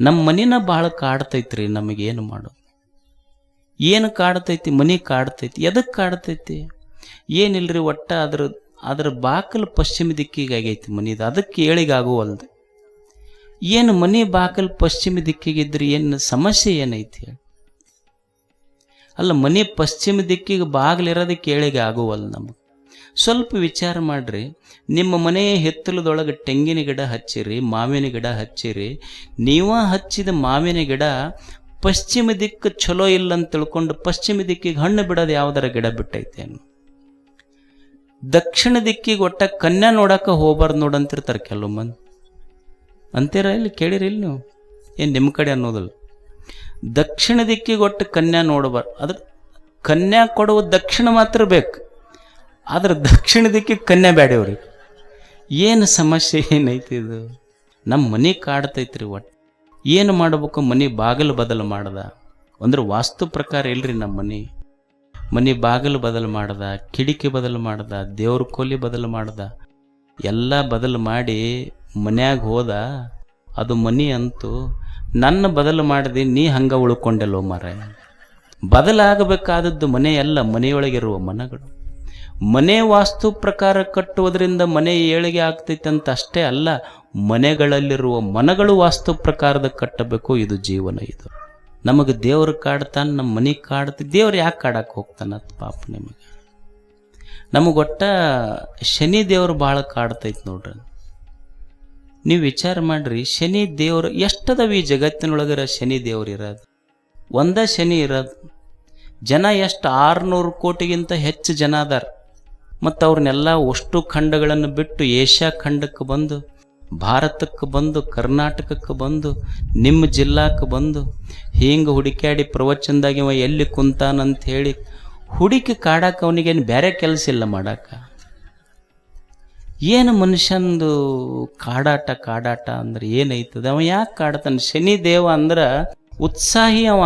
ನಮ್ಮ ಮನಿನ ಬಹಳ ಕಾಡ್ತೈತ್ರಿ ನಮಗೇನು ಮಾಡೋದು ಏನು ಕಾಡ್ತೈತಿ, ಮನೆ ಕಾಡ್ತೈತಿ ಎದಕ್ಕೆ ಕಾಡ್ತೈತಿ? ಏನಿಲ್ರಿ ಒಟ್ಟ ಅದ್ರ ಅದ್ರ ಬಾಕಲು ಪಶ್ಚಿಮ ದಿಕ್ಕಿಗೆ ಆಗೈತಿ ಮನಿದು, ಅದಕ್ಕೆ ಏಳಿಗಾಗುವಲ್ದು. ಏನು ಮನೆ ಬಾಕಲ್ ಪಶ್ಚಿಮ ದಿಕ್ಕಿಗಿದ್ರೆ ಏನು ಸಮಸ್ಯೆ ಏನೈತಿ ಹೇಳಿ. ಅಲ್ಲ ಮನೆ ಪಶ್ಚಿಮ ದಿಕ್ಕಿಗೆ ಬಾಗಿಲಿರೋದಕ್ಕೆ ಏಳಿಗೆ ಆಗುವಲ್ಲ ನಮಗೆ. ಸ್ವಲ್ಪ ವಿಚಾರ ಮಾಡ್ರಿ. ನಿಮ್ಮ ಮನೆಯ ಹಿತ್ತಲದೊಳಗೆ ತೆಂಗಿನ ಗಿಡ ಹಚ್ಚಿರಿ, ಮಾವಿನ ಗಿಡ ಹಚ್ಚಿರಿ. ನೀವ ಹಚ್ಚಿದ ಮಾವಿನ ಗಿಡ ಪಶ್ಚಿಮ ದಿಕ್ಕು ಚಲೋ ಇಲ್ಲ ಅಂತ ತಿಳ್ಕೊಂಡು ಪಶ್ಚಿಮ ದಿಕ್ಕಿಗೆ ಹಣ್ಣು ಬಿಡೋದು ಯಾವ್ದಾರ ಗಿಡ ಬಿಟ್ಟೈತೇನು? ದಕ್ಷಿಣ ದಿಕ್ಕಿಗೆ ಒಟ್ಟ ಕನ್ಯಾ ನೋಡಕ್ಕೆ ಹೋಗ್ಬಾರ್ದು ನೋಡಂತಿರ್ತಾರೆ ಕೆಲವು ಮಂದಿ ಅಂತೀರ ಇಲ್ಲಿ ಕೇಳಿರಿ ಇಲ್ಲಿ ನೀವು? ಏನು ನಿಮ್ಮ ಕಡೆ ಅನ್ನೋದಲ್ಲ. ದಕ್ಷಿಣ ದಿಕ್ಕಿಗೆ ಒಟ್ಟು ಕನ್ಯಾ ನೋಡಬಾರ್ದು. ಅದ್ರ ಕನ್ಯಾ ಕೊಡುವ ದಕ್ಷಿಣ ಮಾತ್ರ ಬೇಕು. ಆದ್ರೆ ದಕ್ಷಿಣ ದಿಕ್ಕಿಗೆ ಕನ್ಯಾ ಬ್ಯಾಡೇವ್ರಿ ಏನು ಸಮಸ್ಯೆ, ಏನೈತಿ ಇದು? ನಮ್ಮ ಮನೆ ಕಾಡ್ತೈತ್ರಿ ಒಟ್ಟು. ಏನು ಮಾಡ್ಬೇಕು ಮನೆ ಬಾಗಿಲು ಬದಲು ಮಾಡ್ದ? ಅಂದ್ರೆ ವಾಸ್ತು ಪ್ರಕಾರ ಇಲ್ರಿ ನಮ್ಮ ಮನೆ. ಮನೆ ಬಾಗಿಲು ಬದಲು ಮಾಡ್ದ ಕಿಡಿಕಿ ಬದಲು ಮಾಡ್ದ, ದೇವ್ರ ಕೋಲಿ ಬದಲು ಮಾಡ್ದ. ಎಲ್ಲ ಬದಲು ಮಾಡಿ ಮನ್ಯಾಗ ಹೋದ, ಅದು ಮನಿ ಅಂತೂ ನನ್ನ ಬದಲು ಮಾಡಿದೆ, ನೀ ಹಂಗ ಉಳ್ಕೊಂಡೆಲ್ಲೋ ಮರ ಬದಲಾಗಬೇಕಾದದ್ದು ಮನೆಯಲ್ಲ ಮನೆಯೊಳಗಿರುವ ಮನಗಳು. ಮನೆ ವಾಸ್ತು ಪ್ರಕಾರ ಕಟ್ಟುವುದರಿಂದ ಮನೆ ಏಳಿಗೆ ಆಗ್ತೈತೆ ಅಂತ ಅಷ್ಟೇ ಅಲ್ಲ, ಮನೆಗಳಲ್ಲಿರುವ ಮನಗಳು ವಾಸ್ತು ಪ್ರಕಾರದ ಕಟ್ಟಬೇಕು, ಇದು ಜೀವನ ಇದು. ನಮಗೆ ದೇವರು ಕಾಡ್ತಾನೆ, ನಮ್ಮ ಮನೆ ಕಾಡ್ತ, ದೇವ್ರು ಯಾಕೆ ಕಾಡಕ್ಕೆ ಹೋಗ್ತಾನ ಪಾಪ ನಿಮಗೆ. ನಮಗೊಟ್ಟ ಶನಿ ದೇವರು ಭಾಳ ಕಾಡ್ತೈತೆ ನೋಡ್ರಿ. ನೀವು ವಿಚಾರ ಮಾಡ್ರಿ, ಶನಿ ದೇವರು ಎಷ್ಟದವ ಈ ಜಗತ್ತಿನೊಳಗರ ಶನಿ ದೇವ್ರು ಇರೋದು? ಒಂದ ಶನಿ ಇರೋದು ಜನ ಎಷ್ಟು ಆರುನೂರು ಕೋಟಿಗಿಂತ ಹೆಚ್ಚು ಜನ ಅದಾರ. ಮತ್ತು ಅವ್ರನ್ನೆಲ್ಲ ಅಷ್ಟು ಖಂಡಗಳನ್ನು ಬಿಟ್ಟು ಏಷ್ಯಾ ಖಂಡಕ್ಕೆ ಬಂದು ಭಾರತಕ್ಕೆ ಬಂದು ಕರ್ನಾಟಕಕ್ಕೆ ಬಂದು ನಿಮ್ಮ ಜಿಲ್ಲಾಕ್ಕೆ ಬಂದು, ಹಿಂಗೆ ಹುಡುಕ್ಯಾಡಿ ಪ್ರವಚನದಾಗ ಇವ ಎಲ್ಲಿ ಕುಂತಾನಂತ ಹೇಳಿ ಹುಡುಕಿ ಕಾಡಕ್ಕೆ ಅವನಿಗೇನು ಬೇರೆ ಕೆಲಸ ಇಲ್ಲ ಮಾಡಕ್ಕೆ ಏನು ಮನುಷ್ಯಂದು ಕಾಡಾಟ ಕಾಡಾಟ ಅಂದ್ರೆ ಏನೈತದ ಅವ ಯಾಕೆ ಕಾಡತಾನೆ? ಶನಿ ದೇವ ಅಂದ್ರೆ ಉತ್ಸಾಹಿ ಅವ.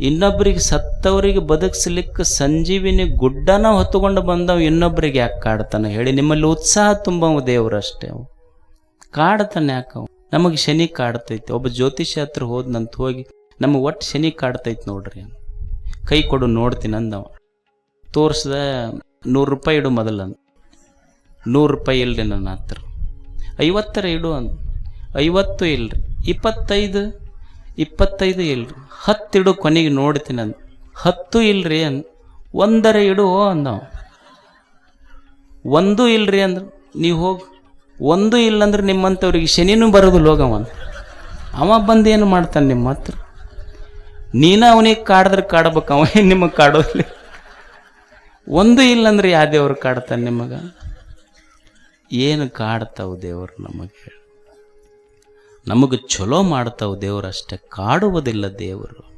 ಇನ್ನೊಬ್ಬರಿಗೆ ಸತ್ತವರಿಗೆ ಬದುಕಿಸ್ಲಿಕ್ಕೆ ಸಂಜೀವಿನಿ ಗುಡ್ಡನ ಹೊತ್ತುಕೊಂಡು ಬಂದವ ಇನ್ನೊಬ್ಬರಿಗೆ ಯಾಕೆ ಕಾಡ್ತಾನೆ ಹೇಳಿ. ನಿಮ್ಮಲ್ಲಿ ಉತ್ಸಾಹ ತುಂಬವ ದೇವ್ರು ಅಷ್ಟೇ ಅವು. ಕಾಡ್ತಾನೆ ಯಾಕೆ ಅವ? ನಮಗೆ ಶನಿ ಕಾಡ್ತೈತಿ. ಒಬ್ಬ ಜ್ಯೋತಿಷ್ಯ ಹತ್ರ ಹೋದ್ನಂತ ಹೋಗಿ, ನಮಗೆ ಒಟ್ಟು ಶನಿ ಕಾಡ್ತೈತಿ ನೋಡ್ರಿ ಕೈ ಕೊಡು, ನೋಡ್ತೀನಿ ಅಂದವ. ತೋರಿಸ್ದ, ನೂರು ರೂಪಾಯಿ ಇಡು ಮೊದಲಂದು ನೂರು ರೂಪಾಯಿ ಇಲ್ರಿ ನನ್ನ ಹತ್ರ. ಐವತ್ತರ ಇಡು ಅಂದ. ಐವತ್ತು ಇಲ್ರಿ. ಇಪ್ಪತ್ತೈದು ಇಪ್ಪತ್ತೈದು ಇಲ್ರಿ. ಹತ್ತಿಡು ಕೊನೆಗೆ ನೋಡ್ತೀನಿ ಅಂದ. ಹತ್ತು ಇಲ್ರಿ ಅಂದ. ಒಂದರ ಇಡು ಅಂದವ. ಒಂದು ಇಲ್ರಿ ಅಂದ್ರೆ ನೀವು ಹೋಗಿ. ಒಂದು ಇಲ್ಲಂದ್ರೆ ನಿಮ್ಮಂಥವ್ರಿಗೆ ಶನಿನೂ ಬರೋದಿಲ್ಲ ಹೋಗವ ಅವ. ಬಂದು ಏನು ಮಾಡ್ತಾನೆ ನಿಮ್ಮ ಹತ್ರ? ನೀನು ಅವನಿಗೆ ಕಾಡಿದ್ರೆ ಕಾಡಬೇಕು, ಅವ ಏನು ನಿಮಗೆ ಕಾಡೋದಿಲ್ಲ. ಒಂದು ಇಲ್ಲಂದ್ರೆ ಯಾವ ದೇವ್ರು ಕಾಡ್ತಾನೆ ನಿಮಗೆ? ಏನು ಕಾಡ್ತಾವ ದೇವರು ನಮಗೆ ನಮಗೆ ಚಲೋ ಮಾಡ್ತಾವೆ ದೇವರು ಅಷ್ಟೇ, ಕಾಡುವುದಿಲ್ಲ ದೇವರು.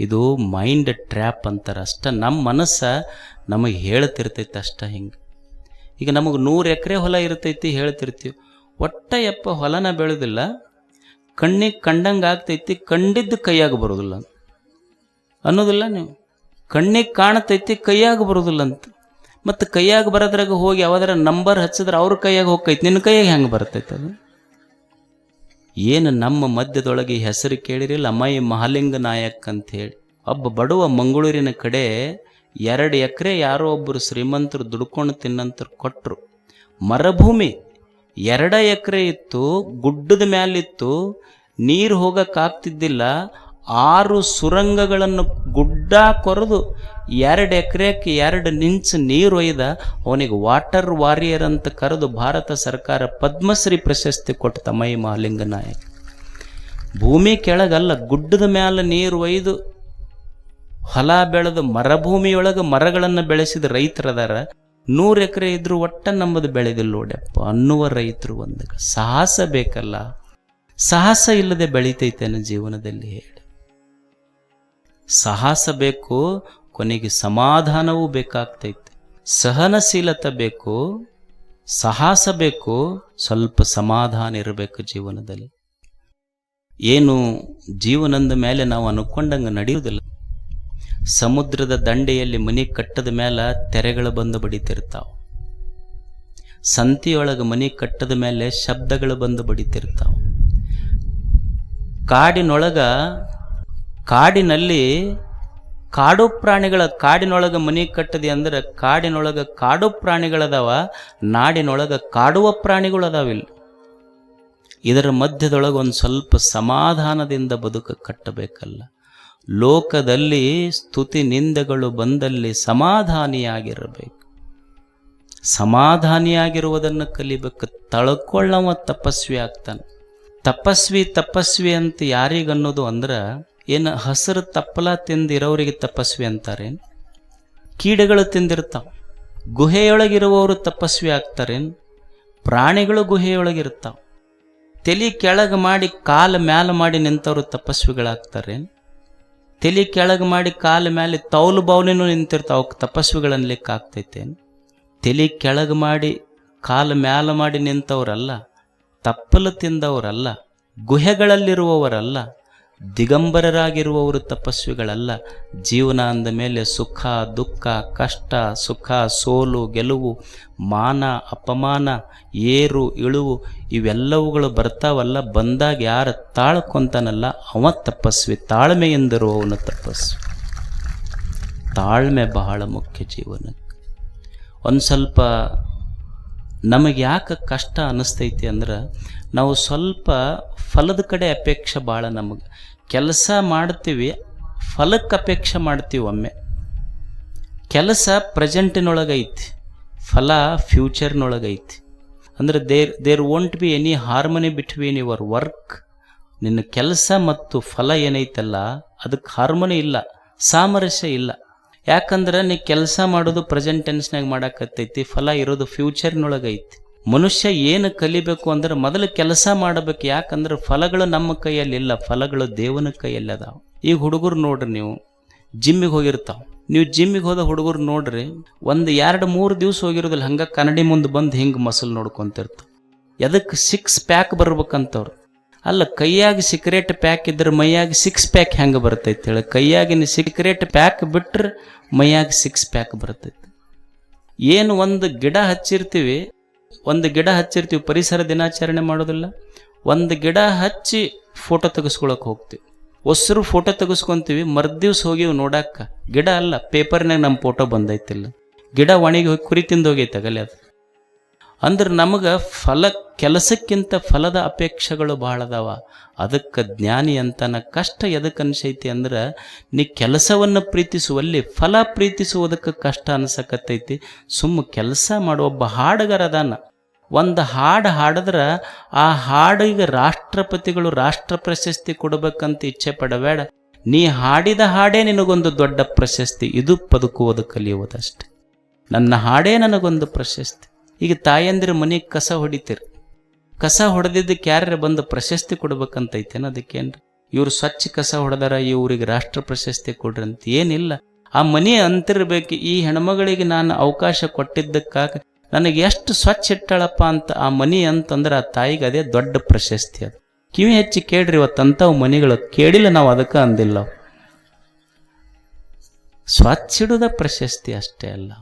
ಇದು ಮೈಂಡ್ ಟ್ರ್ಯಾಪ್ ಅಂತಾರೆ ಅಷ್ಟ ನಮ್ಮ ಮನಸ್ಸು ನಮಗೆ ಹೇಳ್ತಿರ್ತೈತೆ ಅಷ್ಟ ಹಿಂಗೆ. ಈಗ ನಮಗೆ ನೂರು ಎಕರೆ ಹೊಲ ಇರ್ತೈತಿ ಹೇಳ್ತಿರ್ತೀವಿ. ಒಟ್ಟ ಎಪ್ಪ ಹೊಲನ ಬೆಳೆದಿಲ್ಲ, ಕಣ್ಣಿಗೆ ಕಂಡಂಗೆ ಆಗ್ತೈತಿ, ಕಂಡಿದ್ದು ಕೈಯಾಗ ಬರೋದಿಲ್ಲ ಅನ್ನೋದಿಲ್ಲ ನೀವು. ಕಣ್ಣಿಗೆ ಕಾಣ್ತೈತಿ, ಕೈಯಾಗ ಬರೋದಿಲ್ಲ ಅಂತ. ಮತ್ತು ಕೈಯಾಗ ಬರೋದ್ರಾಗ ಹೋಗಿ ಯಾವ್ದಾರ ನಂಬರ್ ಹಚ್ಚಿದ್ರೆ ಅವ್ರ ಕೈಯಾಗ ಹೋಗ್ತೈತಿ ನಿನ್ನ ಕೈಯಾಗ ಹೆಂಗೆ ಬರ್ತೈತೆ ಅದು? ಏನು ನಮ್ಮ ಮಧ್ಯದೊಳಗೆ ಹೆಸರು ಕೇಳಿರಿಲ್ಲ? ಮೈ ಮಹಾಲಿಂಗ ನಾಯಕ್ ಅಂತ ಹೇಳಿ ಒಬ್ಬ ಬಡವ ಮಂಗಳೂರಿನ ಕಡೆ ಎರಡು ಎಕರೆ ಯಾರೋ ಒಬ್ಬರು ಶ್ರೀಮಂತರು ದುಡ್ಕೊಂಡು ತಿನ್ನಂತರು ಕೊಟ್ಟರು ಮರಭೂಮಿ ಎರಡ ಎಕರೆ ಇತ್ತು, ಗುಡ್ಡದ ಮ್ಯಾಲಿತ್ತು, ನೀರು ಹೋಗಕ್ಕಾಗ್ತಿದ್ದಿಲ್ಲ ಆರು ಸುರಂಗಗಳನ್ನು ಗುಡ್ಡ ಕೊರೆದು ಎರಡು ಎಕರೆಕ್ಕೆ ಎರಡು ನಿಂಚು ನೀರು ಒಯ್ದ ಅವನಿಗೆ ವಾಟರ್ ವಾರಿಯರ್ ಅಂತ ಕರೆದು ಭಾರತ ಸರ್ಕಾರ ಪದ್ಮಶ್ರೀ ಪ್ರಶಸ್ತಿ ಕೊಟ್ಟ ತಮ್ಮಯ್ಯ ಮಹಾಲಿಂಗ ನಾಯಕ್. ಭೂಮಿ ಕೆಳಗಲ್ಲ, ಗುಡ್ಡದ ಮ್ಯಾಲ ನೀರು ಒಯ್ದು ಹೊಲ ಬೆಳೆದು ಮರಭೂಮಿಯೊಳಗೆ ಮರಗಳನ್ನು ಬೆಳೆಸಿದ ರೈತರದಾರ ನೂರು ಎಕರೆ ಇದ್ದರೂ ಒಟ್ಟ ನಮ್ಮದು ಬೆಳೆದಿಲ್ಲ ನೋಡ್ಯಪ್ಪ. ಅನ್ನುವ ರೈತರು ಒಂದು ಸಾಹಸ ಬೇಕಲ್ಲ. ಸಾಹಸ ಇಲ್ಲದೆ ಬೆಳಿತೈತೇನ ಜೀವನದಲ್ಲಿ ಹೇಳಿ. ಸಾಹಸ ಬೇಕು, ಕೊನೆಗೆ ಸಮಾಧಾನವೂ ಬೇಕಾಗ್ತೈತೆ. ಸಹನಶೀಲತೆ ಬೇಕು, ಸಾಹಸ ಬೇಕು, ಸ್ವಲ್ಪ ಸಮಾಧಾನ ಇರಬೇಕು ಜೀವನದಲ್ಲಿ. ಏನು ಜೀವನದ ಮೇಲೆ ನಾವು ಅನ್ಕೊಂಡಂಗೆ ನಡೆಯುವುದಿಲ್ಲ. ಸಮುದ್ರದ ದಂಡೆಯಲ್ಲಿ ಮನೆ ಕಟ್ಟದ ಮೇಲೆ ತೆರೆಗಳು ಬಂದು ಬಡಿತಿರ್ತಾವೆ. ಸಂತಿಯೊಳಗೆ ಮನೆ ಕಟ್ಟದ ಮೇಲೆ ಶಬ್ದಗಳು ಬಂದು ಬಡಿತಿರ್ತಾವೆ. ಕಾಡಿನೊಳಗ ಕಾಡಿನಲ್ಲಿ ಕಾಡು ಪ್ರಾಣಿಗಳ ಕಾಡಿನೊಳಗೆ ಮನಿ ಕಟ್ಟದೆ ಅಂದ್ರೆ ಕಾಡಿನೊಳಗೆ ಕಾಡು ಪ್ರಾಣಿಗಳದಾವ, ನಾಡಿನೊಳಗೆ ಕಾಡುವ ಪ್ರಾಣಿಗಳು ಅದಾವಿಲ್ಲ ಇದರ ಮಧ್ಯದೊಳಗೆ ಒಂದು ಸ್ವಲ್ಪ ಸಮಾಧಾನದಿಂದ ಬದುಕ ಕಟ್ಟಬೇಕಲ್ಲ. ಲೋಕದಲ್ಲಿ ಸ್ತುತಿ ನಿಂದೆಗಳು ಬಂದಲ್ಲಿ ಸಮಾಧಾನಿಯಾಗಿರಬೇಕು. ಸಮಾಧಾನಿಯಾಗಿರುವುದನ್ನು ಕಲಿಬೇಕು. ತಳ್ಕೊಳ್ಳವ ತಪಸ್ವಿ ಆಗ್ತಾನೆ. ತಪಸ್ವಿ ತಪಸ್ವಿ ಅಂತ ಯಾರಿಗನ್ನೋದು ಅಂದ್ರೆ ಏನು ಹಸಿರು ತಪ್ಪಲ ತಿಂದಿರೋರಿಗೆ ತಪಸ್ವಿ ಅಂತಾರೆ ಕೀಡೆಗಳು ತಿಂದಿರ್ತಾವೆ. ಗುಹೆಯೊಳಗಿರುವವರು ತಪಸ್ವಿ ಆಗ್ತಾರೇನು? ಪ್ರಾಣಿಗಳು ಗುಹೆಯೊಳಗಿರ್ತಾವೆ. ತಲೆ ಕೆಳಗೆ ಮಾಡಿ ಕಾಲ ಮ್ಯಾಲ ಮಾಡಿ ನಿಂತವರು ತಪಸ್ವಿಗಳಾಗ್ತಾರೇನು? ತಲೆ ಕೆಳಗೆ ಮಾಡಿ ಕಾಲ ಮೇಲೆ ತೌಲು ಬೌಲಿನೂ ನಿಂತಿರ್ತಾವ. ಅವಕ್ಕೆ ತಪಸ್ವಿಗಳನ್ಲಿಕ್ಕೆ ಆಗ್ತೈತೇನು? ತಲೆ ಕೆಳಗೆ ಮಾಡಿ ಕಾಲು ಮ್ಯಾಲ ಮಾಡಿ ನಿಂತವರಲ್ಲ, ತಪ್ಪಲು ತಿಂದವರಲ್ಲ, ಗುಹೆಗಳಲ್ಲಿರುವವರಲ್ಲ ದಿಗಂಬರರಾಗಿರುವವರು ತಪಸ್ವಿಗಳಲ್ಲ. ಜೀವನ ಅಂದ ಮೇಲೆ ಸುಖ, ದುಃಖ, ಕಷ್ಟ, ಸುಖ, ಸೋಲು, ಗೆಲುವು, ಮಾನ, ಅಪಮಾನ, ಏರು, ಇಳುವು ಇವೆಲ್ಲವುಗಳು ಬರ್ತಾವಲ್ಲ. ಬಂದಾಗ ಯಾರು ತಾಳ್ಕೊಂತಾನಲ್ಲ, ಅವ ತಪಸ್ವಿ. ತಾಳ್ಮೆಯಿಂದಿರುವವನು ತಪಸ್ವಿ. ತಾಳ್ಮೆ ಬಹಳ ಮುಖ್ಯ ಜೀವನಕ್ಕೆ. ಒಂದು ಸ್ವಲ್ಪ ನಮಗೆ ಯಾಕೆ ಕಷ್ಟ ಅನ್ನಿಸ್ತೈತಿ ಅಂದ್ರೆ ನಾವು ಸ್ವಲ್ಪ ಫಲದ ಕಡೆ ಅಪೇಕ್ಷೆ ಭಾಳ ನಮಗೆ. ಕೆಲಸ ಮಾಡ್ತೀವಿ, ಫಲಕ್ಕೆ ಅಪೇಕ್ಷೆ ಮಾಡ್ತೀವಿ ಒಮ್ಮೆ. ಕೆಲಸ ಪ್ರೆಸೆಂಟಿನೊಳಗೈತಿ ಫಲ ಫ್ಯೂಚರ್ನೊಳಗೈತಿ. ಅಂದ್ರೆ there there won't be any harmony between your work ನಿನ್ನ ಕೆಲಸ ಮತ್ತು ಫಲ ಏನೈತಲ್ಲ, ಅದಕ್ಕೆ ಹಾರ್ಮನಿ ಇಲ್ಲ, ಸಾಮರಸ್ಯ ಇಲ್ಲ. ಯಾಕಂದ್ರೆ ನೀ ಕೆಲಸ ಮಾಡೋದು ಪ್ರೆಸೆಂಟ್ ಟೆನ್ಸ್ನಾಗ ಫಲ ಇರೋದು ಫ್ಯೂಚರ್ನೊಳಗೈತಿ ಮನುಷ್ಯ ಏನು ಕಲಿಬೇಕು ಅಂದ್ರೆ ಮೊದಲು ಕೆಲಸ ಮಾಡಬೇಕು. ಯಾಕಂದ್ರೆ ಫಲಗಳು ನಮ್ಮ ಕೈಯಲ್ಲಿಲ್ಲ ಫಲಗಳು ದೇವನ ಕೈಯಲ್ಲಿ ಅದಾವ. ಈಗ ಹುಡುಗರು ನೋಡ್ರಿ ನೀವು, ಜಿಮ್ಮಿಗೆ ಹೋಗಿರ್ತಾವ. ನೀವು ಜಿಮ್ಮಿಗೆ ಹೋದ ಹುಡುಗರು ನೋಡ್ರಿ, ಒಂದು ಎರಡು ಮೂರು ದಿವಸ ಹೋಗಿರೋದಿಲ್ಲ, ಹಂಗ ಕನ್ನಡಿ ಮುಂದೆ ಬಂದು ಹಿಂಗೆ ಮಸಲ್ ನೋಡ್ಕೊಂತಿರ್ತಾವ. ಎದಕ್ಕೆ ಸಿಕ್ಸ್ ಪ್ಯಾಕ್ ಬರ್ಬೇಕಂತವ್ರು? ಅಲ್ಲ, ಕೈಯಾಗಿ ಸಿಕ್ರೇಟ್ ಪ್ಯಾಕ್ ಇದ್ರೆ ಮೈಯಾಗಿ ಸಿಕ್ಸ್ ಪ್ಯಾಕ್ ಹೆಂಗೆ ಬರ್ತೈತೆ ಹೇಳಿ. ಕೈಯಾಗಿನ ಸಿಕ್ರೇಟ್ ಪ್ಯಾಕ್ ಬಿಟ್ರೆ ಮೈಯಾಗಿ ಸಿಕ್ಸ್ ಪ್ಯಾಕ್ ಬರ್ತೈತೆ. ಏನು ಒಂದು ಗಿಡ ಹಚ್ಚಿರ್ತೀವಿ ಒಂದು ಗಿಡ ಹಚ್ಚಿರ್ತೀವಿ, ಪರಿಸರ ದಿನಾಚರಣೆ ಮಾಡೋದಿಲ್ಲ. ಒಂದು ಗಿಡ ಹಚ್ಚಿ ಫೋಟೋ ತೆಗೆಸ್ಕೊಳಕ್ಕೆ ಹೋಗ್ತೀವಿ. ಒಸರು ಫೋಟೋ ತೆಗೆಸ್ಕೊಂತೀವಿ, ಮರ್ದಿವ್ಸ ಹೋಗಿವಿ ನೋಡಾಕ. ಗಿಡ ಅಲ್ಲ ಪೇಪರ್ನಾಗ ನಮ್ಮ ಫೋಟೋ ಬಂದೈತಿಲ್ಲ. ಗಿಡ ಒಣಗಿ ಹೋಗಿ ಕುರಿ ತಿಂದು ಹೋಗೈತೆ ಅದು ಅಂದ್ರೆ ನಮಗೆ ಫಲ, ಕೆಲಸಕ್ಕಿಂತ ಫಲದ ಅಪೇಕ್ಷೆಗಳು ಭಾಳ ಅದಾವ ಅದಕ್ಕೆ ಜ್ಞಾನಿ ಅಂತನ ಕಷ್ಟ ಎದಕ್ಕೆ ಅನಿಸೈತಿ ಅಂದ್ರೆ, ನೀ ಕೆಲಸವನ್ನು ಪ್ರೀತಿಸುವಲ್ಲಿ ಫಲ ಪ್ರೀತಿಸುವುದಕ್ಕೆ ಕಷ್ಟ ಅನ್ಸಕತ್ತೈತಿ. ಸುಮ್ಮ ಕೆಲಸ ಮಾಡುವ ಒಬ್ಬ ಹಾಡುಗಾರ ಅದಾನ. ಒಂದು ಹಾಡು ಹಾಡಿದ್ರೆ, ಆ ಹಾಡಿಗೆ ರಾಷ್ಟ್ರಪತಿಗಳು ರಾಷ್ಟ್ರ ಪ್ರಶಸ್ತಿ ಕೊಡಬೇಕಂತ ಇಚ್ಛೆ ಪಡಬೇಡ. ನೀ ಹಾಡಿದ ಹಾಡೇ ನಿನಗೊಂದು ದೊಡ್ಡ ಪ್ರಶಸ್ತಿ. ಇದು ಬದುಕುವುದು ಕಲಿಯುವುದಷ್ಟೆ. ನನ್ನ ಹಾಡೇ ನನಗೊಂದು ಪ್ರಶಸ್ತಿ. ಈಗ ತಾಯಂದಿರ ಮನೆಗೆ ಕಸ ಹೊಡಿತೀರಿ. ಕಸ ಹೊಡೆದಿದ್ದಕ್ಕೆ ಯಾರ್ಯಾರ ಬಂದು ಪ್ರಶಸ್ತಿ ಕೊಡ್ಬೇಕಂತೈತೇನ ಅದಕ್ಕೇನ್ರಿ ಇವ್ರು ಸ್ವಚ್ಛ ಕಸ ಹೊಡೆದಾರ ಇವ್ರಿಗೆ ರಾಷ್ಟ್ರ ಪ್ರಶಸ್ತಿ ಕೊಡ್ರಿ ಅಂತ ಏನಿಲ್ಲ. ಆ ಮನೆ ಅಂತಿರ್ಬೇಕು, ಈ ಹೆಣ್ಮಗಳಿಗೆ ನಾನು ಅವಕಾಶ ಕೊಟ್ಟಿದ್ದಕ್ಕಾಗ ನನಗೆ ಎಷ್ಟು ಸ್ವಚ್ಛ ಇಟ್ಟಾಳಪ್ಪ ಅಂತ ಆ ಮನೆ ಅಂತಂದ್ರೆ ಆ ತಾಯಿಗೆ ಅದೇ ದೊಡ್ಡ ಪ್ರಶಸ್ತಿ ಅದು. ಕಿವಿ ಹೆಚ್ಚಿ ಕೇಳ್ರಿ, ಇವತ್ತಂಥವು ಮನೆಗಳು ಕೇಳಿಲ್ಲ ನಾವು ಅದಕ್ಕೆ ಅಂದಿಲ್ಲ. ಸ್ವಚ್ಛ ಪ್ರಶಸ್ತಿ ಅಷ್ಟೇ ಅಲ್ಲ.